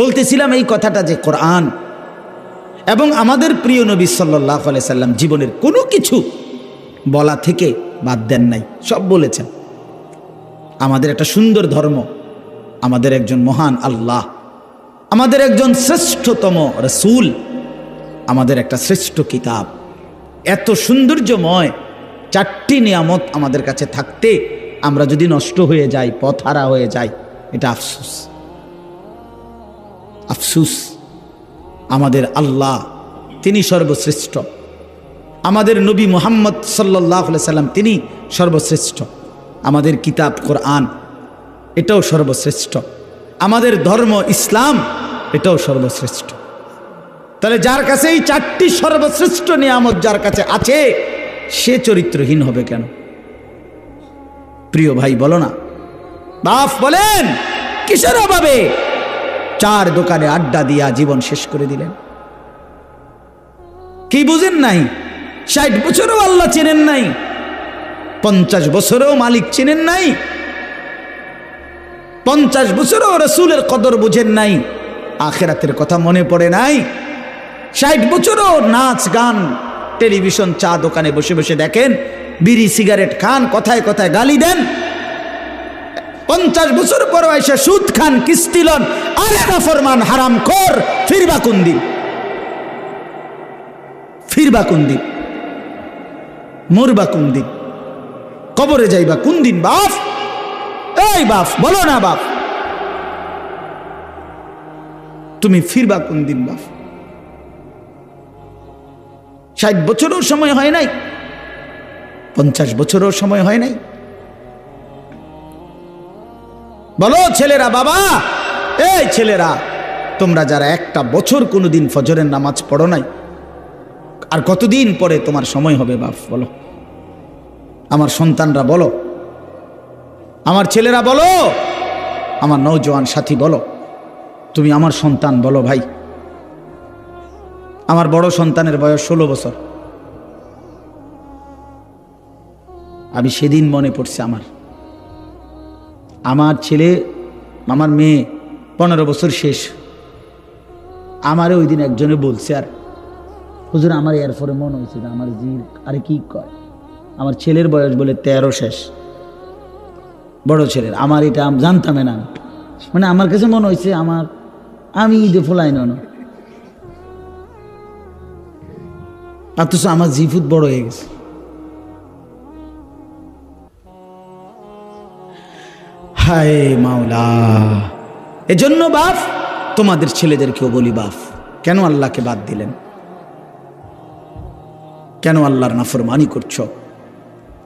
বলতেছিলাম এই কথাটা যে কোরআন এবং আমাদের প্রিয় নবী সাল্লাহ সাল্লাম জীবনের কোনো কিছু বলা থেকে বাদ দেন নাই, সব বলেছেন। আমাদের একটা সুন্দর ধর্ম, আমাদের একজন মহান আল্লাহ, আমাদের একজন শ্রেষ্ঠতম রসুল, আমাদের একটা শ্রেষ্ঠ কিতাব। এত সৌন্দর্যময় চারটি নিয়ামত আমাদের কাছে থাকতে আমরা যদি নষ্ট হয়ে যাই, পথহারা হয়ে যাই, এটা আফসুস। আফসুস, আমাদের আল্লাহ, তিনি সর্বশ্রেষ্ঠ। আমাদের নবী মোহাম্মদ সাল্লাহ সাল্লাম, তিনি সর্বশ্রেষ্ঠ। আমাদের কিতাব, কোরআন, এটাও সর্বশ্রেষ্ঠ। আমাদের ধর্ম, ইসলাম, এটাও সর্বশ্রেষ্ঠ। তাহলে যার কাছে এই চারটি সর্বশ্রেষ্ঠ নিয়ামত যার কাছে আছে, সে চরিত্রহীন হবে কেন? প্রিয় ভাই, বলো না। বাফ বলেন, কিসের অভাবে? চার দোকানে আড্ডা দিয়া জীবন শেষ করে দিলেন। কি বুঝেন নাই? ষাট বছরও আল্লাহ চেনেন নাই। পঞ্চাশ বছরেও মালিক চেনেন নাই। পঞ্চাশ বছরও রসুলের কদর বুঝেন নাই। আখেরাতের কথা মনে পড়ে নাই। ষাট বছরও নাচ, গান, টেলিভিশন চা দোকানে বসে বসে দেখেন, বিড়ি, সিগারেট খান, কথায় কথায় গালি দেন। পঞ্চাশ বছর পর এসে সুদ খান, কিস্তি লন, আরে ফরমান হারাম খোর ফিরবা কোন দিন? ফিরবা কোন দিন? মরবা কোন দিন? কবরে যাইবা কোন দিন, বাপ? এই বাপ, বলো না বাপ। তুমি ফিরবা কোন দিন, বাপ? ষাট বছরও সময় হয় নাই? পঞ্চাশ বছরও সময় হয় নাই? বলো, ছেলেরা, বাবা! এই ছেলেরা, তোমরা যারা একটা বছর কোনোদিন ফজরের নামাজ পড়ো নাই, আর কতদিন পরে তোমার সময় হবে বাপ, বলো। আমার সন্তানরা বলো। আমার ছেলেরা বলো। আমার নৌজওয়ান সাথী বলো। তুমি আমার সন্তান বলো ভাই। আমার বড় সন্তানের বয়স ষোলো বছর। আমি সেদিন মনে পড়ছে আমার। আমার ছেলে, আমার মেয়ে পনেরো বছর শেষ। আমারে ওই দিন একজনে বলছে, আর হুজুর, আমার এরপরে মন হয়েছে আমার জি আরে কি কয়? আমার ছেলের বয়স বলে তেরো শেষ। বড় ছেলের, আমার এটা জানতামই না। মানে আমার কাছে মনে হয়েছে, আমার, আমি ঈদে ফোলাই নন অথচ আমার জিফুত বড় হয়ে গেছে। হায় মাওলা। এজন্য বাপ, তোমাদের ছেলেদেরকেও বলি বাপ, কেন আল্লাহকে বাদ দিলেন? কেন আল্লাহর নাফরমানি করছ?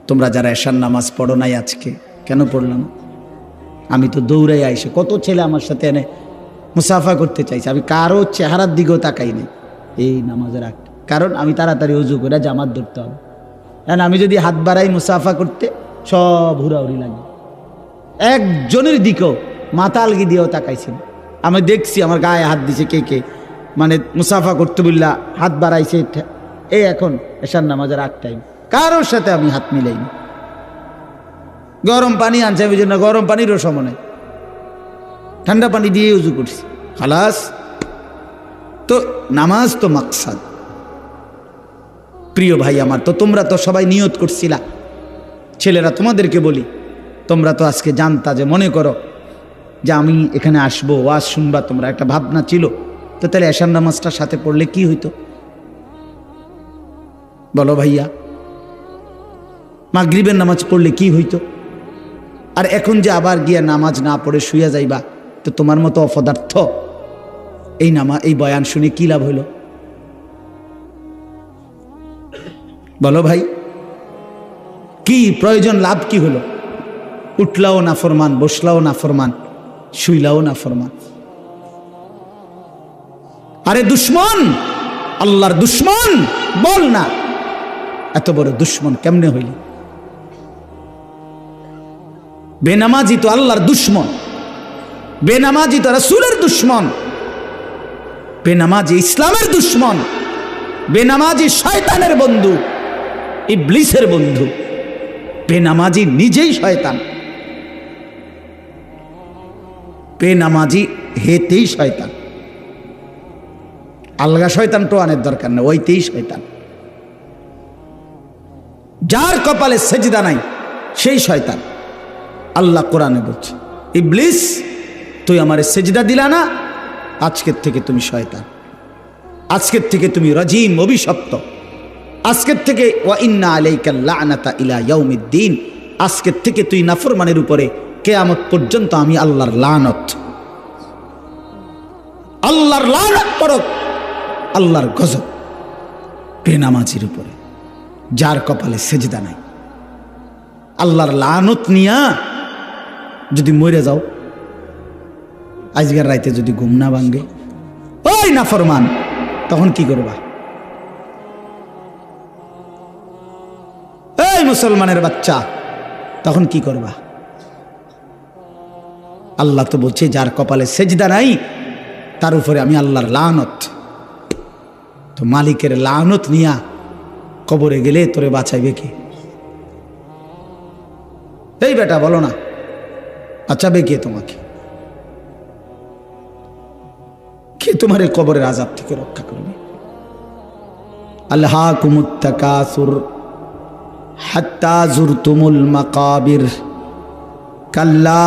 তোমরা যারা এশার নামাজ পড়ো নাই আজকে, কেন পড়লাম? আমি তো দৌড়াই আইসে, কত ছেলে আমার সাথে এনে মুসাফা করতে চাইছে, আমি কারও চেহারার দিকেও তাকাই নাই এই নামাজের আগ কারণ আমি তাড়াতাড়ি উজু করে জামাত ধরতে হবে। কারণ আমি যদি হাত বাড়াই মুসাফা করতে, সব হুড়াহুড়ি লাগে একজনের দিকেও মাথা আলগি দিয়েও তাকাইছেন। আমি দেখছি আমার গায়ে হাত দিছে কে কে। মানে মুসাফা করতে বললা হাত বাড়াইছে এ এখন এসার নামাজের আগ টাইম কারোর সাথে আমি হাত মিলাইনি। গরম পানি আনছে আমি জন্য গরম পানিরও সময় ঠান্ডা পানি দিয়ে উজু করছি। খালাস। তো নামাজ তো মাকসাদ। প্রিয় ভাই আমার, তো তোমরা তো সবাই নিয়ত করছিলা। ছেলেরা তোমাদেরকে বলি তোমরা তো আজকে জানতা যে মনে করো যে আমি এখানে আসব, ওয়াজ শুনবা তোমরা, একটা ভাবনা ছিল। তো তাহলে এশার নামাজটার সাথে পড়লে কি হইতো? বলো ভাইয়া, মাগরিবের নামাজ পড়লে কি হইতো? আর এখন যে আবার গিয়া নামাজ না পড়ে শুয়ে যাইবা, তো তোমার মতো অপদার্থ, এই নামা, এই বয়ান শুনে কি লাভ হইল? বলো ভাই, কি প্রয়োজন লাভ কি হলো উঠলাও না ফরমান, বসলাও না ফরমান, শুইলাও না ফরমান। আরে দুশ্মন, আল্লাহর দুশ্মন, বল না। এত বড় দুশ্মন কেমনে হইলি? বেনামাজি তো আল্লাহর দুশ্মন, বেনামাজি তো রাসূলের দুশ্মন, বেনামাজি ইসলামের দুশ্মন, বেনামাজি শয়তানের বন্ধু, ইবলিসের বন্ধু, বেনামাজি নিজেই শয়তান। বেনামাজি হেতেই শয়তান। আলগা শয়তান টোয়ানের দরকার নেই, ওইতেই শয়তান। যার কপালে সেজদা নাই, সেই শয়তান। আল্লাহ কোরআনে বলছে, ইবলিস, তুই আমার সেজদা দিলা না, আজকের থেকে তুমি শয়তান। আজকের থেকে তুমি রাজিম, অভিশপ্ত। আজকের থেকে ওয়া ইন্না আলাইকা লানাতা ইলা ইয়াউমিদ্দিন। আজকের থেকে তুই নাফরমানের উপরে কেয়ামত পর্যন্ত আমি আল্লাহর লানত। আল্লাহর লানত পড়ক আল্লাহর গজব। বেনামাজির উপরে, যার কপালে সেজদা নাই। আল্লাহর লানত নিয়া যদি মরে যাও, আজকের রাইতে যদি ঘুম না ভাঙ্গে ওই না ফরমান তখন কি করবা? এই মুসলমানের বাচ্চা, তখন কি করবা? আল্লাহ তো বলছে, যার কপালে সেজদা নাই, তার উপরে আমি আল্লাহর লানত। তো মালিকের লানত নিয়া কবরে গেলে তোরে বাঁচাইবে কি? এই বেটা বলো না, বাঁচাবে কে তোমাকে? কে তোমার কবরের আজাব থেকে রক্ষা করবে? আল্লাহ কুমুত্তাকাসুর হাত্তা জুরতুমুল মাকাবির। কাল্লা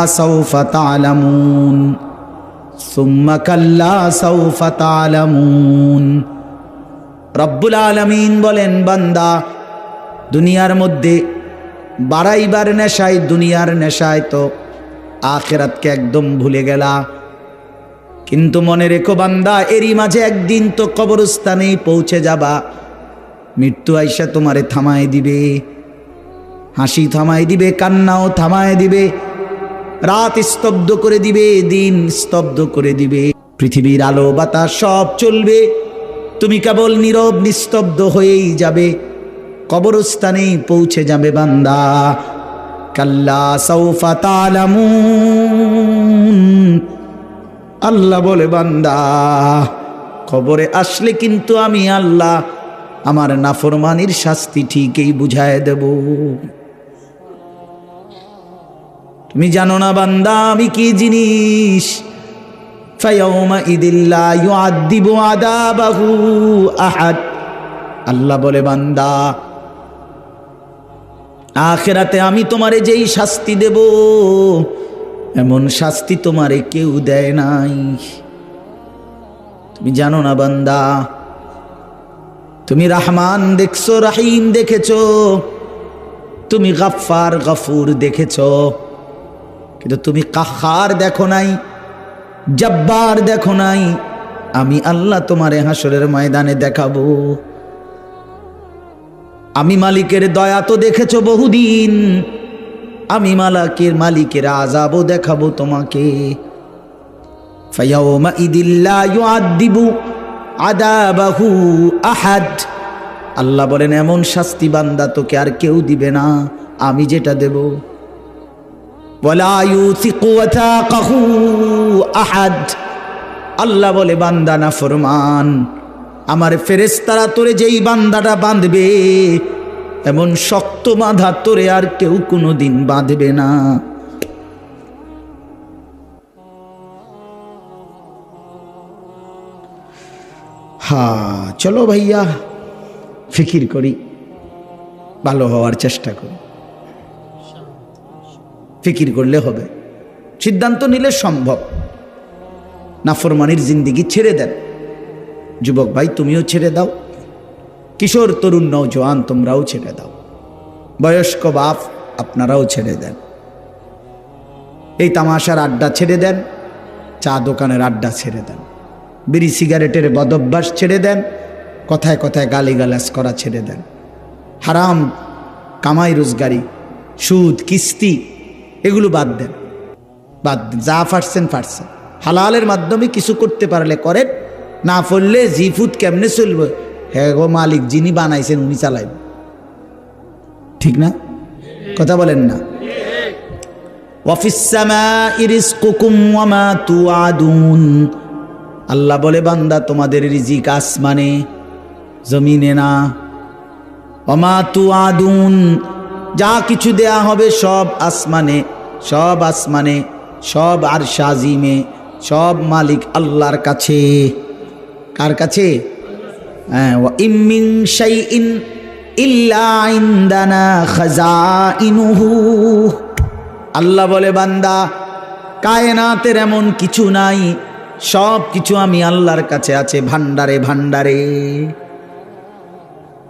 সুম্মা কাল্লা রব্বুল আলমিন বলেন, বান্দা, দুনিয়ার মধ্যে বাড়াইবার নেশায় দুনিয়ার নেশায় তো আখেরাতকে একদম ভুলে গেলা। কিন্তু মনে রেখো বান্দা, এরই মাঝে একদিন তো কবরস্থানেই পৌঁছে যাবা। মৃত্যু আইসা তোমারে থামায় দিবে, হাসি থামায় দিবে, কান্নাও থামায় দিবে রাত স্তব্ধ করে দিবে, দিন স্তব্ধ করে দিবে। পৃথিবীর আলো, বাতাস সব চলবে। তুমি কেবল নীরব, নিস্তব্ধ হয়েই যাবে। কবরস্থানেই পৌঁছে যাবে বান্দা। কাল্লা সৌফা তালামুন। আল্লাহ বলে, বান্দা খবরে আসলে কিন্তু আমি আল্লাহ। আমার নাফরমানির শাস্তি ঠিকই বুঝায় দেব। তুমি জানো না বান্দা, আমি কি জিনিস? আল্লাহ বলে, বান্দা, আখেরাতে আমি তোমারে যেই শাস্তি দেব, এমন শাস্তি তোমারে কেউ দেয় নাই। তুমি জানো না বান্দা, তুমি রাহমান দেখছ, রাহিম দেখেছ, তুমি গাফার গফুর দেখেছ। কিন্তু তুমি কাহার দেখো নাই, জব্বার দেখো নাই, আমি আল্লাহ তোমারে হাসরের ময়দানে দেখাবো। আমি মালিকের দয়া তো দেখেছ বহুদিন, আমি মালাকের মালিকের আজাবও দেখাবো তোমাকে। আল্লাহ বলেন, এমন শাস্তি বান্দা তোকে আর কেউ দিবে না, আমি যেটা দেব। আহাদ। আল্লাহ বলে, বান্দা না ফরমান। আমার ফেরেস্তারা তোরে যেই বান্দাটা বাঁধবে, এমন শক্ত বাঁধা তোরে আর কেউ কোনো দিন বাঁধবে না। হা, চলো ভাইয়া, ফিকির করি, ভালো হওয়ার চেষ্টা করি। ফিকির করলে হবে। সিদ্ধান্ত নিলে সম্ভব। নাফরমানির জিন্দিগি ছেড়ে দেন। যুবক ভাই, তুমিও ছেড়ে দাও। কিশোর, তরুণ নৌজওয়ান তোমরাও ছেড়ে দাও। বয়স্ক বাপ, আপনারাও ছেড়ে দেন। এই তামাশার আড্ডা ছেড়ে দেন। চা দোকানের আড্ডা ছেড়ে দেন। বিড়ি সিগারেটের বদভ্যাস ছেড়ে দেন। কথায় কথায় গালিগালাজ করা ছেড়ে দেন। হারাম, কামাই রোজগারি, সুদ, কিস্তি এগুলো বাদ দেন। বাদ দেন, যা ফাটছেন ফাটছেন। হালালের মাধ্যমে কিছু করতে পারলে করেন, না পড়লে জিফুত কেমনে চলবে? হ্যাঁ গো মালিক, যিনি বানাইছেন উনি চালাইব। ঠিক না? কথা বলেন না। আল্লাহ বলে, বান্দা, তোমাদের রিজিক আসমানে, জমিনে না। অমা তু আদুন যা কিছু দেয়া হবে সব আসমানে সব আসমানে সব আর সাজিমে সব মালিক আল্লাহর কাছে। কার কাছে? হ্যাঁ, ইল্লা ইনদানা খাজাইনুহু। আল্লাহ বলে বান্দা কায়নাতের এমন কিছু নাই সব কিছু আমি আল্লাহর কাছে আছে ভান্ডারে ভান্ডারে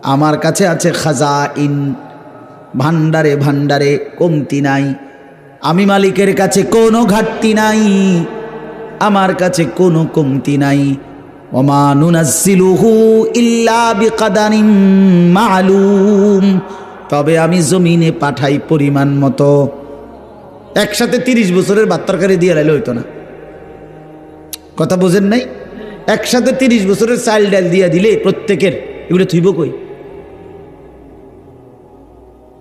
আমার কাছে আছে খাজা ইন ভান্ডারে ভান্ডারে কমতি নাই। আমি মালিকের কাছে কোনো ঘাটতি নাই। আমার কাছে কোনো কমতি নাই। মালুম। তবে আমি জমিনে পাঠাই পরিমাণ মতো। একসাথে তিরিশ বছরের ভাত দিয়ে লাইলে হইতো না। কথা বোঝেন নাই? একসাথে তিরিশ বছরের চাল ডাল দিয়ে দিলে প্রত্যেকের, এগুলো থুইব কই?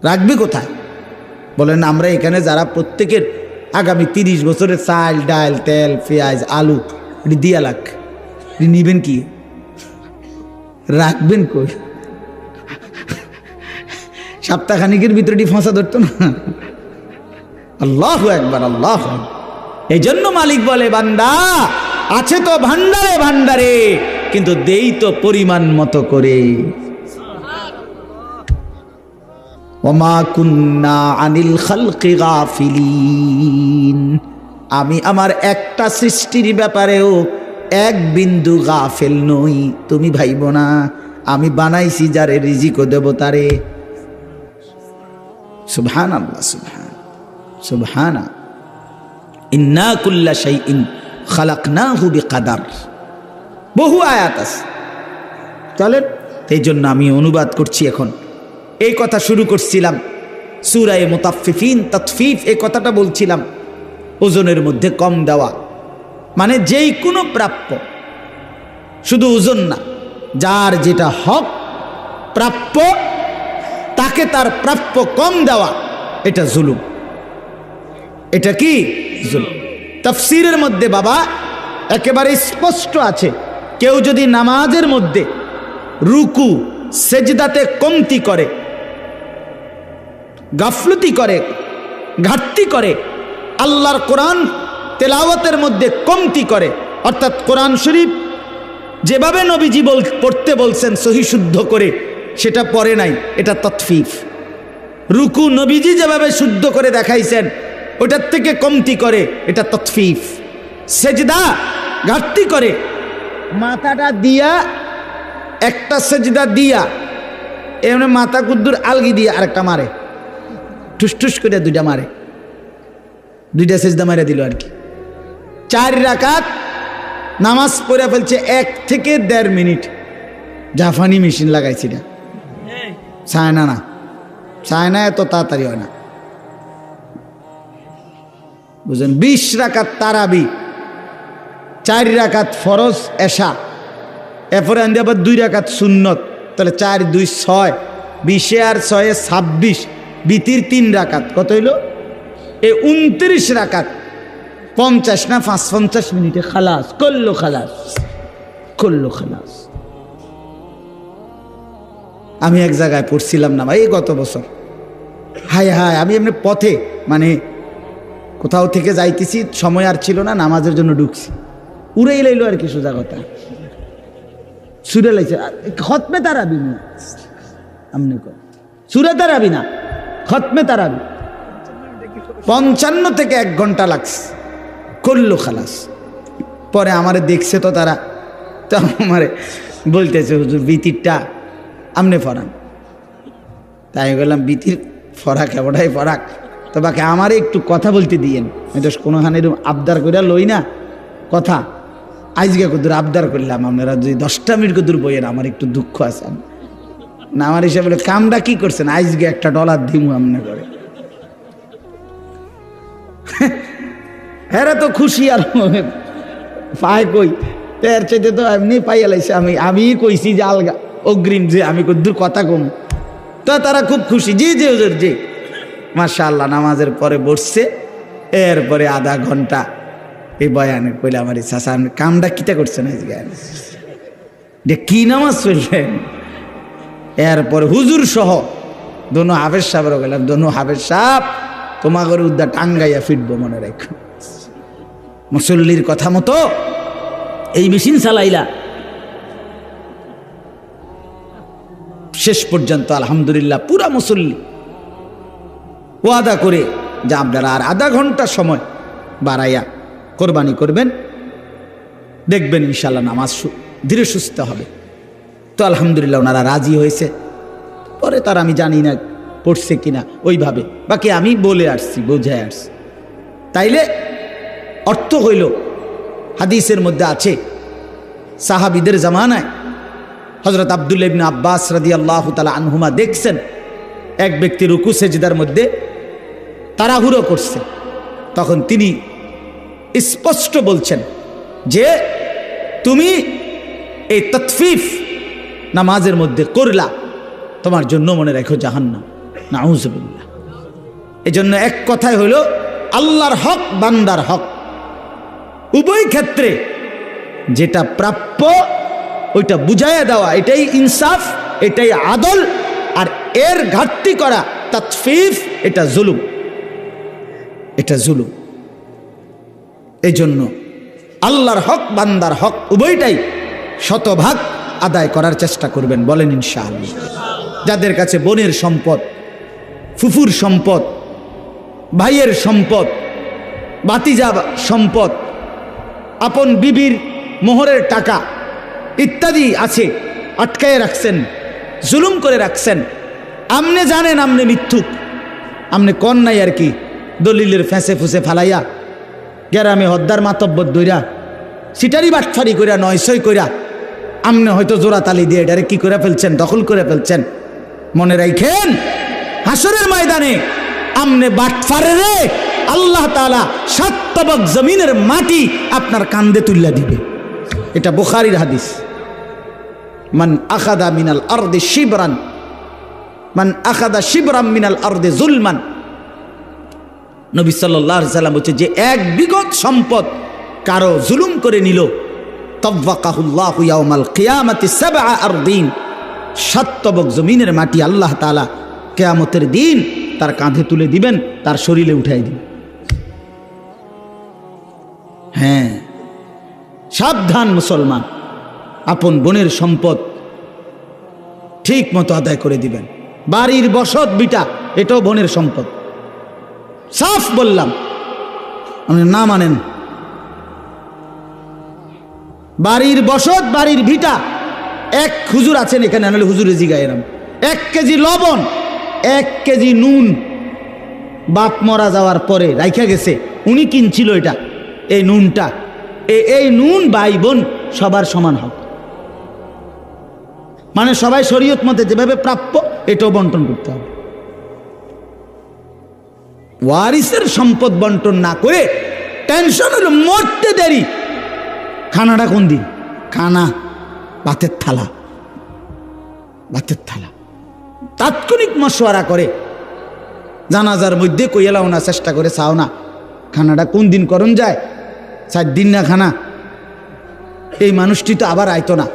রাখবে কোথায়? বলেন, আমরা এখানে যারা প্রত্যেকের আগামী তিরিশ বছরের চাল, ডাল, তেল, পেঁয়াজ, আলু, এটি দিয়া লাখ। এটি নিবেন কি? রাখবেন কই? সপ্তাহখানিকের ভিতরে ফাঁসা ধরতো না? আল্লাহ একবার আল্লাহ এই জন্য মালিক বলে, বান্দা, আছে তো ভান্ডারে ভান্ডারে, কিন্তু দেই তো পরিমাণ মতো করে ওমা কুন্না আনিল খালকি গাফিলিন। আমি আমার একটা সৃষ্টির ব্যাপারেও এক বিন্দু গাফেল নই। তুমি ভাইব না আমি বানাইছি যারে রিজিকও দেব তারে। সুবহান আল্লাহ সুবহান, সুবহানা। ইন্না কুল্লা শাইইন খালাকনাহু বিকাদার। বহু আয়াত আছে। চলেন এই জন্য আমি অনুবাদ করছি এখন। এই কথা শুরু করছিলাম। সুরায় মোতাফিফিন তৎফিফ এই কথাটা বলছিলাম। ওজনের মধ্যে কম দেওয়া। মানে যেই কোনো প্রাপ্য। শুধু ওজন না, যার যেটা হক প্রাপ্য, তাকে তার প্রাপ্য কম দেওয়া, এটা জুলুম। এটা কি? জুলুম। তফসিরের মধ্যে বাবা, একেবারে স্পষ্ট আছে, কেউ যদি নামাজের মধ্যে রুকু, সেজদাতে কমতি করে গাফলতি করে, ঘাটতি করে, আল্লাহর কোরআন তেলাওয়াতের মধ্যে কমতি করে। অর্থাৎ কোরআন শরীফ যেভাবে নবীজি বল, পড়তে বলছেন সহি শুদ্ধ করে, সেটা পড়ে নাই, এটা তৎফিফ রুকু নবীজি যেভাবে শুদ্ধ করে দেখাইছেন, ওটার থেকে কমতি করে, এটা তৎফিফ সেজদা ঘাটতি করে, মাথাটা দিয়া, একটা সেজদা দিয়া, এমনি মাথা কুদ্দুর আলগি দিয়ে আরেকটা মারে। ঠুস ঠুস করে দুইটা মারে। দুইটা সেজদা মারে দিল আর কি। চার রাকাত নামাজ পড়ে ফেলছে এক থেকে দেড় মিনিট। জাফানি মেশিন লাগাইছি না। চায়না না চায়না এত তাড়াতাড়ি হয় না। বুঝলেন? বিশ রাকাত তারাবি, চার রাকাত ফরজ এশা, এরপরে আনতে আবার দুই রাকাত সুন্নত। তাহলে চার, দুই, ছয়, বিশে আর ছয়ে ছাব্বিশ। বিতির তিন রাকাত। কত হইল? এ উনত্রিশ রাকাত। পঞ্চাশ না পাঁচ, পঞ্চাশ মিনিটে খালাস, করল খালাস করল খালাস। আমি এক জায়গায় পড়ছিলাম না ভাই গত বছর। হায় হায়, আমি এমনি পথে মানে কোথাও থেকে যাইতেছি, সময় আর ছিল না, নামাজের জন্য ঢুকছি। উড়েই লাইলো আর কি সোজা কথা। সুরে লাইছে খতমে তারাবি না। আমনে কর সুরে না। খতমে তারাবি। পঞ্চান্ন থেকে এক ঘণ্টা লাগছে। করল খালাস। পরে আমারে দেখছে তো তারা। তো আমারে বলতেছে, হুজুর, বিতিরটা আমনে ফরান। তাই বললাম, বিতির ফরাক এবারটাই ফরাক। তো বাকি আমারে একটু কথা বলতে দিয়েন। আমি তো কোনোখানে এরকম আবদার করিয়া লই না। কথা। আজকে কদূর আবদার করলাম? আপনারা যদি দশটা মিনিট কদূর বইয়েন আমার একটু দুঃখ আছে। না, আমার হিসাবে কামটা কি করছেন? আজকে একটা ডলার দিমু আমনে করে। হ্যাঁ তো খুশি আর পায় কই? এর চাইতে তো এমনি পাইয়া লাইছে আমি আমি কইছি যে আলগা, অগ্রিম যে আমি কদ্দুর কথা কম। তো তারা খুব খুশি। জি জি, হুজুর, জি। মাশা আল্লাহ নামাজের পরে বসছে। এরপরে আধা ঘণ্টা এই বয়ানে কইলে আমার চাষা আপনি কামটা কিটা করছেন আজকে? কি নামাজ পড়লেন? এরপর হুজুর সহ দোনো হাফেজ সাহেবরা গেলাম দোনো হাফেজ সাহেব, তোমাগর উদ্দা টাঙ্গাইয়া ফিটবো মনে রেখ মুসল্লির কথা মতো এই মেশিন চালাইলা। শেষ পর্যন্ত আলহামদুলিল্লাহ পুরা মুসল্লি ওয়াদা করে যে আপনারা আর আধা ঘণ্টা সময় বাড়াইয়া কোরবানি করবেন, দেখবেন ইনশাল্লাহ নামাজ ধীরে সুস্থ হবে। তো আলহামদুলিল্লাহ ওনারা রাজি হয়েছে। পরে তার আমি জানি না পড়ছে কিনা, ওইভাবে। বাকি আমি বলে আসছি, বোঝায় আসছি। তাইলে অর্থ হইল, হাদিসের মধ্যে আছে, সাহাবিদের জামানায় হজরত আবদুল্লা ইবনে আব্বাস রাদি আল্লাহ তালা আনহুমা দেখছেন, এক ব্যক্তি রুকু সেজদার মধ্যে তাড়াহুড়ো করছে। তখন তিনি স্পষ্ট বলছেন যে, তুমি এই তৎফিফ নামাজের মধ্যে করলা, তোমার জন্য মনে রেখো জাহান্নাম। নাউজবিল্লা এই জন্য এক কথাই হলো, আল্লাহর হক, বান্দার হক। উভয় ক্ষেত্রে যেটা প্রাপ্য, ওইটা বুঝাইয়া দেওয়া, এটাই ইনসাফ, এটাই আদল, আর এর ঘাটতি করা তৎফিফ এটা জুলুম। এটা জুলুম। এই জন্য আল্লাহর হক, বান্দার হক, উভয়টাই শতভাগ আদায় করার চেষ্টা করবেন, বলেন ইনশাআল্লাহ। যাদের কাছে বোনের সম্পদ, ফুফুর সম্পদ, ভাইয়ের সম্পদ বাতিজা সম্পদ, আপন বিবির মোহরের টাকা ইত্যাদি আছে, আটকায় রাখছেন, জুলুম করে রাখছেন, আমনে জানেন, আমনে মিথ্যুক, আমনে কন নাই আর কি, দলিলের ফেঁসে ফুসে ফালাইয়া গ্যারামে হদ্দার মাতব্বর দইরা, সিটারি বাটফারি কইরা, নয়সই কইরা আমনে হয়তো জোড়া তালি দিয়ে এটারে কি করে ফেলছেন? দখল করে ফেলছেন। মনে রাখেন হাসরের ময়দানে আমনে বাটফারে রে আল্লাহ তাআলা সাত তবক জমিনের মাটি আপনার কান্দে তুল্লা দিবে। এটা বুখারির হাদিস। মান আখাদা মিনাল আরদে শিবরান, মান আখাদা শিবরাম মিনাল আরদে জুলমান। নবী সাল্লাহ সাল্লাম বলছে, যে এক বিগত সম্পদ কারও জুলুম করে নিল তব্বাকাহুল্লাহ ইয়াউমাল কিয়ামাতি সাবআ আরদিন। সাতবক জমিনের মাটি আল্লাহ তাআলা কেয়ামতের দিন তার কাঁধে তুলে দিবেন, তার শরীরে উঠাই দিবেন। হ্যাঁ সাবধান মুসলমান, আপন বোনের সম্পদ ঠিক মতো আদায় করে দিবেন। বাড়ির বসত বিটা, এটাও বোনের সম্পদ। সাফ বললাম। আপনি না মানেন। বাড়ির বসত, বাড়ির ভিটা। এক হুজুর আছেন এখানে নাহলে হুজুরে জিগাই এরাম। এক কেজি লবণ, এক কেজি নুন। বাপ মরা যাওয়ার পরে রাইখা গেছে, উনি কিনছিল এটা, এই নুনটা। এই নুন ভাই বোন সবার সমান হক। মানে সবাই শরীয়ত মতে যেভাবে প্রাপ্য, এটাও বন্টন করতে হবে। ওয়ারিসের সম্পদ বন্টন না করে টেনশন হলো মরতে দেরি। খানাটা কোন দিন? খানা ভাতের থালা। ভাতের থালা। তাৎক্ষণিক মশওয়ারা করে। জানাজার মধ্যে কইয়ালাও না, চেষ্টা করে চাও না। খানাটা কোন দিন করণ যায়? চার দিন না খানা? এই মানুষটি তো আবার আইতো না।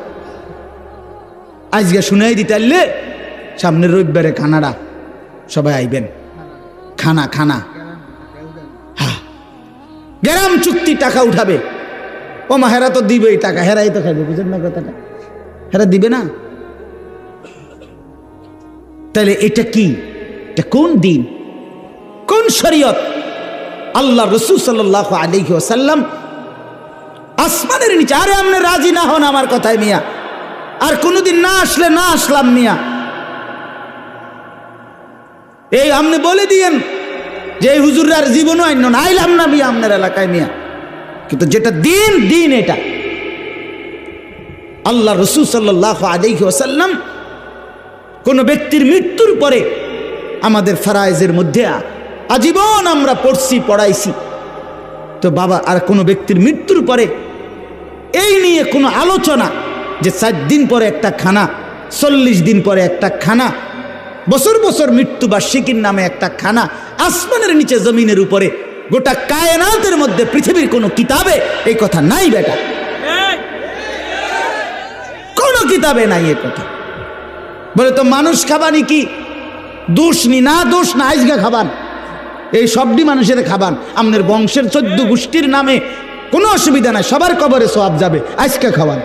আজকে শুনাই দিতে সামনের রবিবারে খানাটা সবাই আইবেন। খানা খানা। হ্যাঁ গ্রাম চুক্তি টাকা উঠাবে। ও মা, হেরা তো দিবেই টাকা, হেরাই তো খাইবে, বুঝেন না কথাটা? হেরা দিবে না? তাহলে এটা কি? এটা কোন দিন? কোন শরীয়ত? আল্লাহ রসুল সাল্লাহ আলহি ওসাল্লাম আসমানের নিচে, আরে আপনি রাজি না হন আমার কথায় মিয়া। আর কোনোদিন না আসলে না আসলাম মিয়া। এই আপনি বলে দিয়েন যে হুজুরার জীবনও আইন আইলাম না মিয়া আপনার এলাকায় মিয়া। কিন্তু যেটা দিন দিন এটা। আল্লাহ রসুল সাল্লাহ আলহি ওসাল্লাম কোনো ব্যক্তির মৃত্যুর পরে আমাদের ফারাইজের মধ্যে আজীবন আমরা পড়ছি, পড়াইছি। তো বাবা, আর কোনো ব্যক্তির মৃত্যুর পরে এই নিয়ে কোনো আলোচনা যে চার দিন পরে একটা খানা, চল্লিশ দিন পরে একটা খানা, বছর বছর মৃত্যু বা শিকির নামে একটা খানা, আসমানের নিচে জমিনের উপরে গোটা কায়নাতের মধ্যে পৃথিবীর কোনো কিতাবে এই কথা নাই বেটা। কোনো কিতাবে নাই এ কথা। বলে তো মানুষ খাবানি কি? দোষ নি না দোষ না আইজগা খাবান। এই সবটি মানুষের খাবান। আমাদের বংশের চোদ্দ গোষ্ঠীর নামে কোনো অসুবিধা নাই সবার কবরে সব যাবে আজকে খাওয়ান।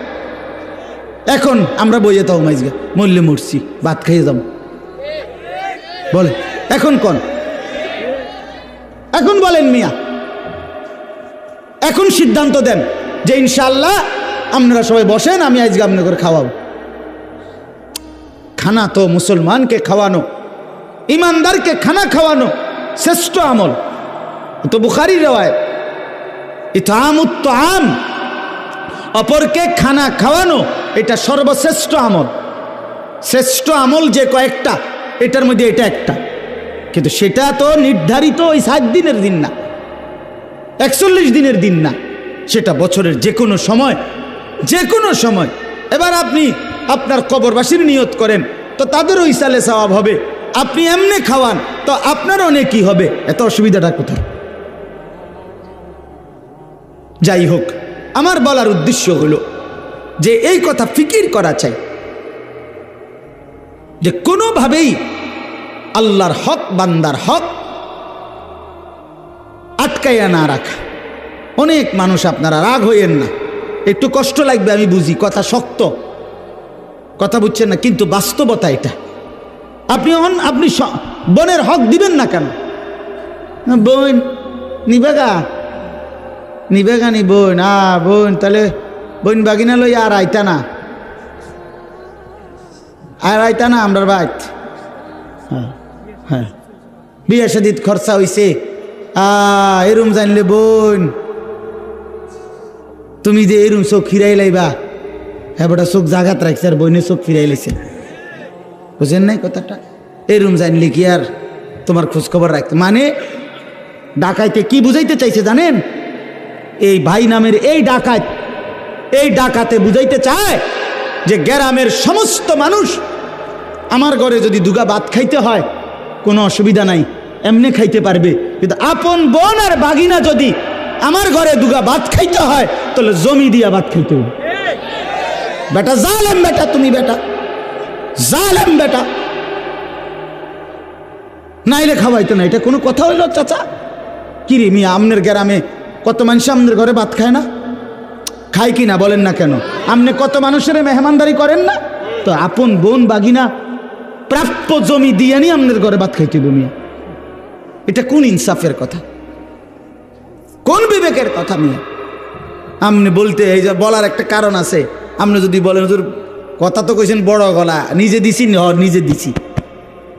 এখন আমরা বইয়ে তাও মাইজগা মরলে মরছি ভাত খাইয়ে যাব বলে এখন কোন? এখন বলেন মিয়া। এখন সিদ্ধান্ত দেন যে ইনশাল্লাহ আপনারা সবাই বসেন, আমি আজকে আপনার করে খাওয়াবো। খানা তো মুসলমানকে খাওয়ানো, ইমানদারকে খানা খাওয়ানো শ্রেষ্ঠ আমল। তো বুখারি রেওয়ায় ইতাম উত্তাম অপরকে খানা খাওয়ানো, এটা সর্বশ্রেষ্ঠ আমল। শ্রেষ্ঠ আমল যে কয়েকটা, এটার মধ্যে এটা একটা। কিন্তু সেটা তো নির্ধারিত ওই সাত দিনের দিন না। একচল্লিশ দিনের দিন না। সেটা বছরের যে কোনো সময় যে কোনো সময়। এবার আপনি আপনার কবরবাসীর নিয়ত করেন, তো তাদেরও ইসালে সওয়াব হবে। আপনি এমনি খাওয়ান, তো আপনারও কি হবে। এত অসুবিধাটা কোথায়? যাই হোক, আমার বলার উদ্দেশ্য হলো যে এই কথা ফিকির করা চাই। যে কোনোভাবেই আল্লাহর হক, বান্দার হক আটকাইয়া না রাখা। অনেক মানুষ আপনারা রাগ হইয়েন না। একটু কষ্ট লাগবে, আমি বুঝি। কথা শক্ত। কথা বুঝছেন না, কিন্তু বাস্তবতা এটা। আপনি অন আপনি বোনের হক দিবেন না কেন? বোন, নিবেগা? নিবেগা নি বোন? আ, বোন, তাহলে বোন বাগিনা লই আর আইতা না। আর আইতা না আমরার বাইত হ্যাঁ। হ্যাঁ। বিয়ে সাদিত খরচা হইছে। আ এরম জানলে বোন। তুমি যে এরম চোখ ফিরাই লাইবা হ্যাঁ চোখ জাগাত রাখছে আর বইনে চোখ ফিরাই লাইছে। বুঝেন নাই কথাটা? এরম জানলে কি আর তোমার খোঁজ খবর রাখতে? মানে ডাকাইতে কি বুঝাইতে চাইছে জানেন? এই ভাই নামের এই ডাকাত, এই ডাকাতে বুঝাইতে চায় যে গ্রামের সমস্ত মানুষ আমার ঘরে যদি দুগা ভাত খাইতে হয় কোনো অসুবিধা নাই। এমনি খাইতে পারবে। কিন্তু আপন বোন আর বাগিনা যদি আমার ঘরে দুগা ভাত খাইতে হয়, তাহলে জমি দিয়া ভাত খাইতে হবে। বেটা জালেম বেটা তুমি বেটা। জালেম বেটা। নাইলে খাওয়াইতো না। এটা কোনো কথা হইল চাচা? কি রে মিয়া, আমনের গ্রামে কত মানুষ আমনের ঘরে ভাত খায় না? খায় কি না বলেন না কেন? আপনি কত মানুষের মেহমানদারি করেন না? তো আপন বোন বাগিনা প্রাপ্য জমি দিয়ে নি আপনার ঘরে ভাত খাইতে মিয়া। এটা কোন ইনসাফের কথা? কোন বিবেকের কথা মিয়া? আপনি বলতে, এই যে বলার একটা কারণ আছে। আপনি যদি বলেন, হুজুর, কথা তো কইছেন বড় গলা, নিজে দিছি হ নিজে দিছি।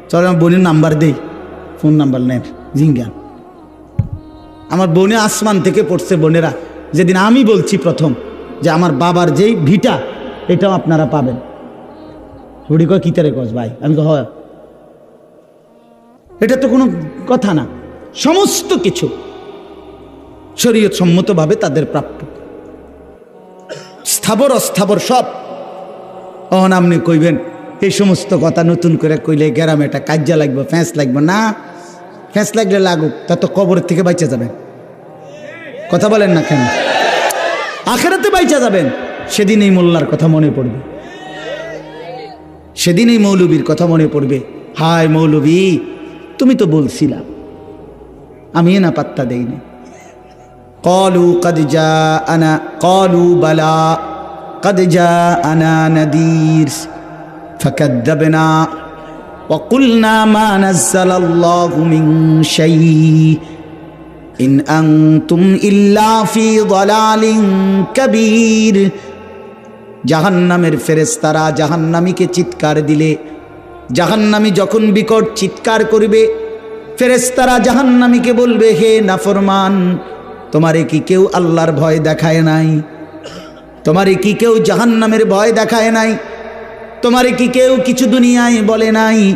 চল আমার বোনের নাম্বার দেই। ফোন নাম্বার নেন জিঙ্গান আমার বোনে আসমান থেকে পড়ছে, বোনেরা। যেদিন আমি বলছি প্রথম যে, আমার বাবার যেই ভিটা, এটাও আপনারা পাবেন। হুড়ি কয় কি তারে কস ভাই? আমি কই, হয়। এটা তো কোনো কথা না। সমস্ত কিছু শরীয়ত সম্মতভাবে তাদের প্রাপ্য। স্থাবর অস্থাবর সব। অহন আপনি কইবেন এই সমস্ত কথা নতুন করে কইলে গ্রামে এটা কাজ্যা লাগবে ফ্যাঁস লাগবে। না ফ্যাঁস লাগলে লাগুক তা তো কবরের থেকে বাইচা যাবেন। কথা বলেন না কেন? আখেরাতে বাইচা যাবেন। সেদিন এই মোল্লার কথা মনে পড়বে। সেদিন এই মৌলবীর কথা মনে পড়বে হায় মৌলবী তুমি তো বলছিলা আমি না পাত্তা দেইনি قالوا قد جاءنا قالوا بلى قد جاءنا نذير فكذبنا وقلنا ما نزل الله من شيء إن أنتم إلا في ضلال كبير জাহান্নামের ফেরেস্তারা জাহান্নামীকে চিৎকার দিলে। জাহান্নামী যখন বিকট চিৎকার করবে ফেরেস্তারা জাহান্নামীকে বলবে, হে নাফরমান, তোমারে কি কেউ আল্লাহর ভয় দেখায় নাই? তোমারে কি কেউ জাহান্নামের ভয় দেখায় নাই? তোমারে কি কেউ কিছু দুনিয়ায় বলে নাই?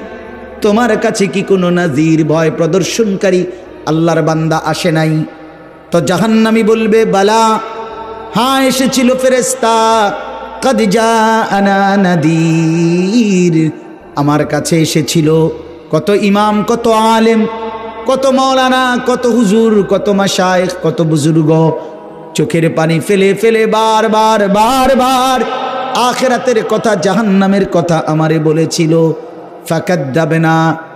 তোমার কাছে কি কোনো নাজির ভয় প্রদর্শনকারী আল্লাহর বান্দা আসে নাই? তো জাহান্নামি বলবে, বালা হ্যাঁ এসেছিল ফেরেস্তা কদজা আনা নাদির আমার কাছে এসেছিল কত ইমাম কত আলেম কত মৌলানা কত হুজুর কত মাসায় কত বুজুর্গ চোখের পানি ফেলে ফেলে বারবার বারবার আখেরাতের কথা জাহান্নামের কথা আমারে বলেছিল ফাঁকাত যাবে না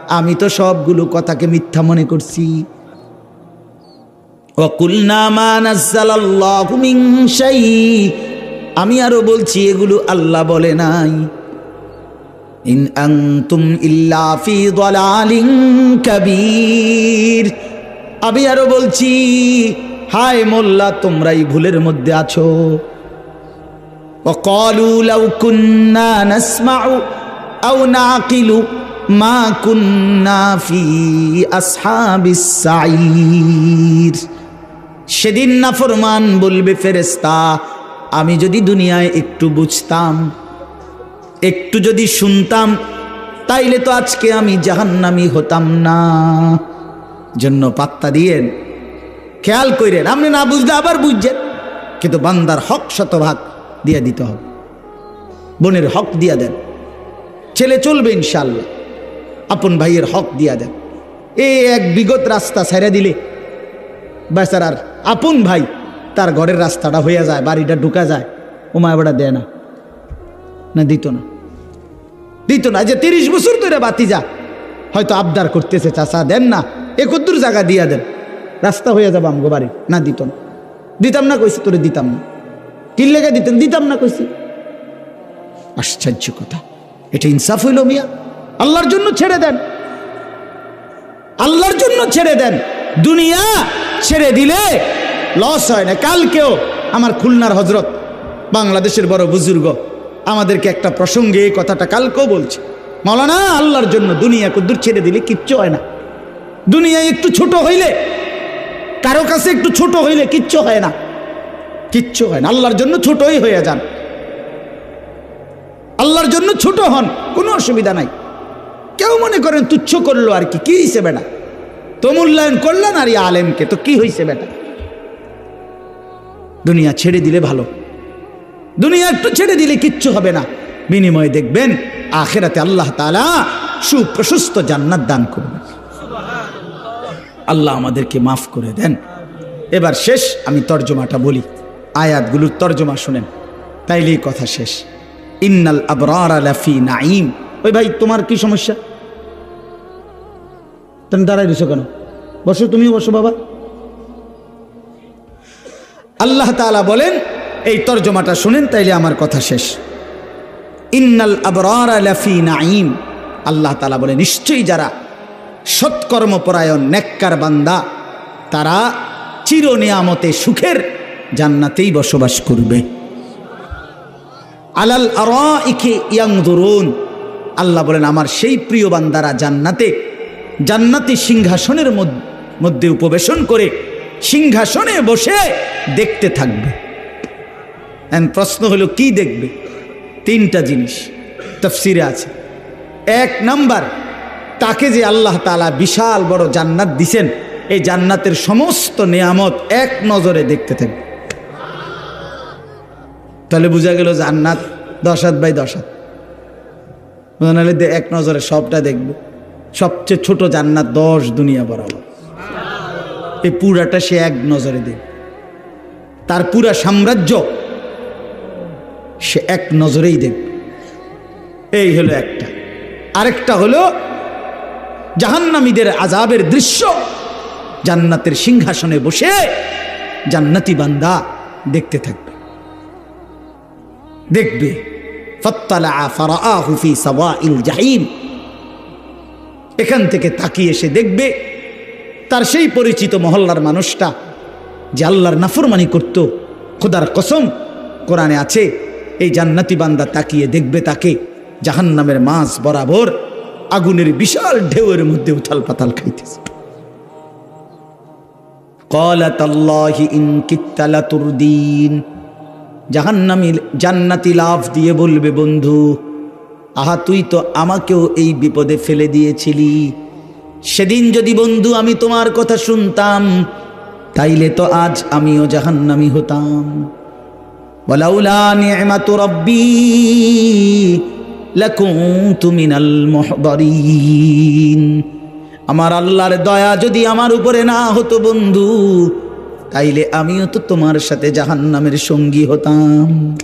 আমি তো সবগুলো কথাকে মিথ্যা মনে করছি وقلنا ما نزل الله من شيء আমি আরো বলছি এগুলো আল্লাহ বলে নাই ইন আনতুম ইল্লা ফি দালালিন কাবীর আমি আরো বলছি হায় মোল্লা তোমরাই ভুলের মধ্যে আছো وقالوا لو كنا نسمع أو نعقل ما كنا في أصحاب السعير সেদিন নাফরমান বলবে ফেরেস্তা আমি যদি দুনিয়ায় একটু বুঝতাম, একটু যদি শুনতাম, তাইলে তো আজকে আমি জাহান্নামি হতাম না। জন্য পাত্তা দিয়েন খেয়াল করেন আপনি না বুঝলে আবার বুঝছেন। কিন্তু বান্দার হক শতভাগ দিয়ে দিতে হবে। বোনের হক দিয়া দেন। ছেলে চলবে ইনশাল্লাহ আপন ভাইয়ের হক দিয়া দেন। এ এক বিগত রাস্তা ছেড়ে দিলে বেচারার আপন ভাই তার ঘরের রাস্তাটা হয়ে যায়, বাড়িটা ঢুকা যায়। ও মায়াবাড়া দেয় না। না, দিত না। দিত না, যে তিরিশ বছর ধরে বাতি যা। হয়তো আবদার করতেছে চাষা দেন না এ কদ্দুর জায়গা দিয়া দেন। রাস্তা হয়ে যাবে আমগো বাড়ি। না, দিত না। দিতাম না, কইছি, তোরে দিতাম না। তিন লেগে দিতেন, দিতাম না, কইছি। আশ্চর্য কথা। এটা ইনসাফ হইল মিয়া। আল্লাহর জন্য ছেড়ে দেন। আল্লাহর জন্য ছেড়ে দেন। দুনিয়া ছেড়ে দিলে লস হয় না। কালকেও আমার খুলনার হজরত, বাংলাদেশের বড় বুজুর্গ, আমাদেরকে একটা প্রসঙ্গে এই কথাটা কালকেও বলছে। মৌলানা, আল্লাহর জন্য দুনিয়া দূর ছেড়ে দিলে কিচ্ছু হয় না। দুনিয়ায় একটু ছোট হইলে, কারও কাছে একটু ছোট হইলে কিচ্ছু হয় না। কিচ্ছু হয় না। আল্লাহর জন্য ছোটই হয়ে যান। আল্লাহর জন্য ছোট হন, কোনো অসুবিধা নাই। কেউ মনে করেন তুচ্ছ করল আর কি কি হয়েছে বেটা? তো মূল্যায়ন করলেন আর আলেমকে, তো কি হয়েছে বেটা? দুনিয়া ছেড়ে দিলে ভালো। দুনিয়া একটু ছেড়ে দিলে কিচ্ছু হবে না। বিনিময়ে দেখবেন আখেরাতে আল্লাহ তালা সুপ্রশস্ত জান্নাত দান করবেন। আল্লাহ আমাদেরকে মাফ করে দেন। এবার শেষ, আমি তর্জমাটা বলি। আয়াতগুলোর তর্জমা শুনেন। তাইলেই কথা শেষ। ইন্নাল আবরার লাফি নাইম ওই ভাই, তোমার কি সমস্যা? তুমি দাঁড়াই দিছো কেন? বসো, তুমিও বসো বাবা। আল্লাহ তাআলা বলেন, এই তর্জমাটা শুনেন, তাইলে আমার কথা শেষ। ইন্নাল আবরার লাফি নাইম আল্লাহ তালা বলে নিশ্চয়ই যারা সৎকর্মপরায়ণ, নেককার বান্দা, তারা চির নিয়ামতে সুখের জান্নাতেই বসবাস করবে। আলাল আর ইকে ইয়াং দরুন আল্লাহ বলেন, আমার সেই প্রিয় বান্দারা জান্নাতে, জান্নাতি সিংহাসনের মধ্যে উপবেশন করে সিংহাসনে বসে দেখতে থাকবে। প্রশ্ন হলো, কি দেখবে? তিনটা জিনিস তফসিরে আছে। এক নাম্বার, তাকে যে আল্লাহ তালা বিশাল বড় জান্নাত দিছেন, এই জান্নাতের সমস্ত নিয়ামত এক নজরে দেখতে থাকবে। তাহলে বোঝা গেল জান্নাত দশাত বাই দশ হাত নাহলে এক নজরে সবটা দেখবে। সবচেয়ে ছোট জান্নাত দশ দুনিয়া বরাবর। এই পুরাটা সে এক নজরে দেখবে তার পুরা সাম্রাজ্য সে এক নজরেই দেখবে এই হলো একটা। আরেকটা হলো জাহান্নামীদের আজাবের দৃশ্য। জান্নাতের সিংহাসনে বসে জান্নাতি বান্দা দেখতে থাকবে। দেখবে এখান থেকে তাকিয়ে এসে দেখবে তার সেই পরিচিত মহল্লার মানুষটা যে আল্লাহর নাফরমানি করত, খোদার কসম, কোরআনে আছে, এই জান্নাতি বান্দা তাকিয়ে দেখবে তাকে জাহান্নামের মাছ বরাবর আগুনের বিশাল ঢেউয়ের মধ্যে উথাল পাতাল খাইতেছে। জান্নাতি লাভ দিয়ে বলবে, বন্ধু, আহা, তুই তো আমাকেও এই বিপদে ফেলে দিয়েছিলি। সেদিন যদি বন্ধু আমি তোমার কথা শুনতাম, তাইলে তো আজ আমিও জাহান্নামি হতাম। আমার আল্লাহর দয়া যদি আমার উপরে না হতো বন্ধু, তাইলে আমিও তো তোমার সাথে জাহান্নামের সঙ্গী হতাম।